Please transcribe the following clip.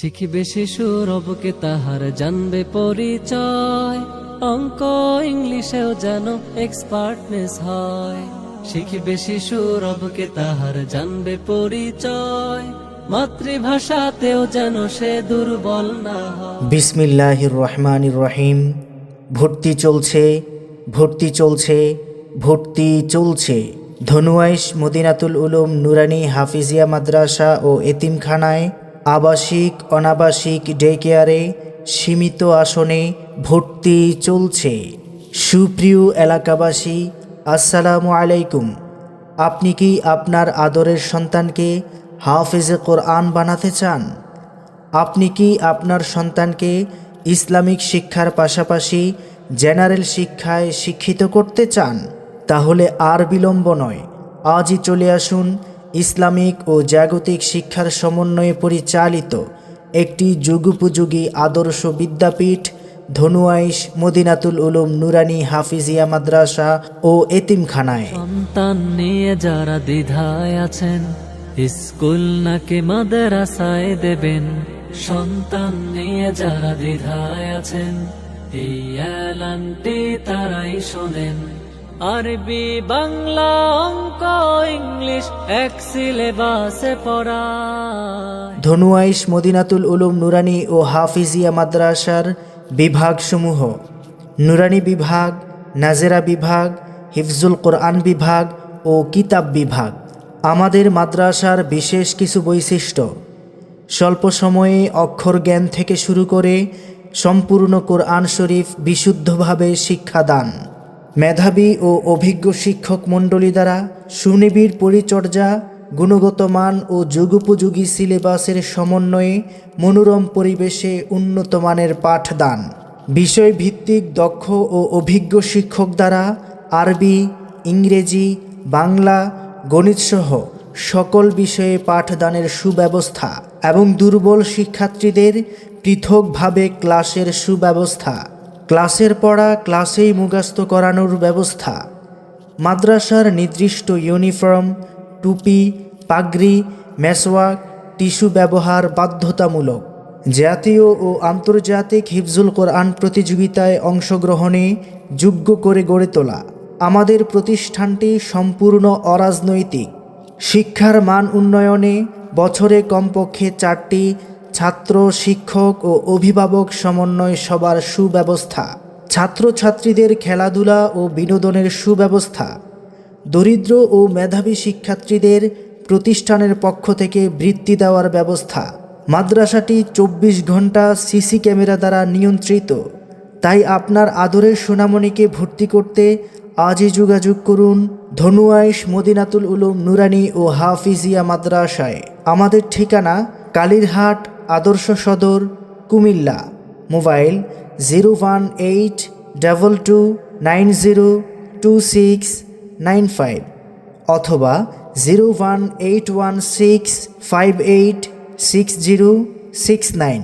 শিখিবে শিশু রবকে তাহার জানবে পরিচয়। অঙ্ক ইংলিশেও যেন এক্সপার্টনেস হয়। শিখিবে শিশু রবকে তাহার জানবে পরিচয়। মাতৃভাষাতেও যেন সে দুর্বল না বিসমিল্লাহির রহমানির রহিম। ভর্তি চলছে ভর্তি চলছে ভর্তি চলছে। ধনুয়াইশ মদিনাতুল উলুম, নুরানি, হাফিজিয়া মাদ্রাসা ও এতিমখানায় আবাসিক, অনাবাসিক ডে কেয়ারে সীমিত আসনে ভর্তি চলছে। সুপ্রিয় এলাকাবাসী, আসসালামু আলাইকুম। আপনি কি আপনার আদরের সন্তানকে হাফেজে কোরআন বানাতে চান? আপনি কি আপনার সন্তানকে ইসলামিক শিক্ষার পাশাপাশি জেনারেল শিক্ষায় শিক্ষিত করতে চান? তাহলে আর বিলম্ব নয়। আজই চলে আসুন ইসলামিক ও জাগতিক শিক্ষার সমন্বয়ে পরিচালিত একটি যুগোপযোগী আদর্শ বিদ্যাপীঠ ধনুয়াইশ, মদিনাতুল উলুম, নুরানি, হাফিজিয়া মাদ্রাসা ও এতিমখানায়। সন্তান নিয়ে যারা দ্বিধায় আছেন, স্কুল নাকি মাদ্রাসায় দেবেন? সন্তান নিয়ে যারা দ্বিধায় আছেন, এই তারাই শোনেন। আরবি, বাংলা, অঙ্ক, ইংলিশ, এক সিলেবাসে পড়ায়। ধনুয়াইশ মদিনাতুল উলুম নুরানি ও হাফিজিয়া মাদ্রাসার বিভাগসমূহ। নুরানি বিভাগ, নাজেরা বিভাগ, হিফজুল কোরআন বিভাগ ও কিতাব বিভাগ। আমাদের মাদ্রাসার বিশেষ কিছু বৈশিষ্ট্য। স্বল্প সময়ে অক্ষর জ্ঞান থেকে শুরু করে সম্পূর্ণ কোরআন শরীফ বিশুদ্ধভাবে শিক্ষাদান। মেধাবী ও অভিজ্ঞ শিক্ষক মণ্ডলী দ্বারা সুনিবিড় পরিচর্যা, গুণগত মান ও যুগোপযোগী সিলেবাসের সমন্বয়ে মনোরম পরিবেশে উন্নত মানের পাঠদান। বিষয়ভিত্তিক দক্ষ ও অভিজ্ঞ শিক্ষক দ্বারা আরবি, ইংরেজি, বাংলা, গণিতসহ সকল বিষয়ে পাঠদানের সুব্যবস্থা এবং দুর্বল শিক্ষার্থীদের পৃথকভাবে ক্লাসের সুব্যবস্থা ক্লাসের পড়া ক্লাসেই মুখস্থ করানোর ব্যবস্থা। মাদ্রাসার নির্দিষ্ট ইউনিফর্ম, টুপি, পাগড়ি, মেসওয়াক, টিস্যু ব্যবহার বাধ্যতামূলক। জাতীয় ও আন্তর্জাতিক হিফজুল কোরআন প্রতিযোগিতায় অংশগ্রহণে যোগ্য করে গড়ে তোলা। আমাদের প্রতিষ্ঠানটি সম্পূর্ণ অরাজনৈতিক। শিক্ষার মান উন্নয়নে বছরে কমপক্ষে চারটি ছাত্র, শিক্ষক ও অভিভাবক সমন্বয় সবার সুব্যবস্থা, ছাত্রছাত্রীদের খেলাধুলা ও বিনোদনের সুব্যবস্থা, দরিদ্র ও মেধাবী শিক্ষার্থীদের প্রতিষ্ঠানের পক্ষ থেকে বৃত্তি দেওয়ার ব্যবস্থা, মাদ্রাসাটি চব্বিশ ঘণ্টা সিসি ক্যামেরা দ্বারা নিয়ন্ত্রিত। তাই আপনার আদরের সোনামণিকে ভর্তি করতে আজই যোগাযোগ করুন ধনুয়াইশ মদিনাতুল উলুম নুরানি ও হাফিজিয়া মাদ্রাসায়। আমাদের ঠিকানা Kalirhat Adarsha Sadar Comilla. Mobile zero one eight double two nine zero two six nine five অথবা zero one eight one six five eight six zero six nine.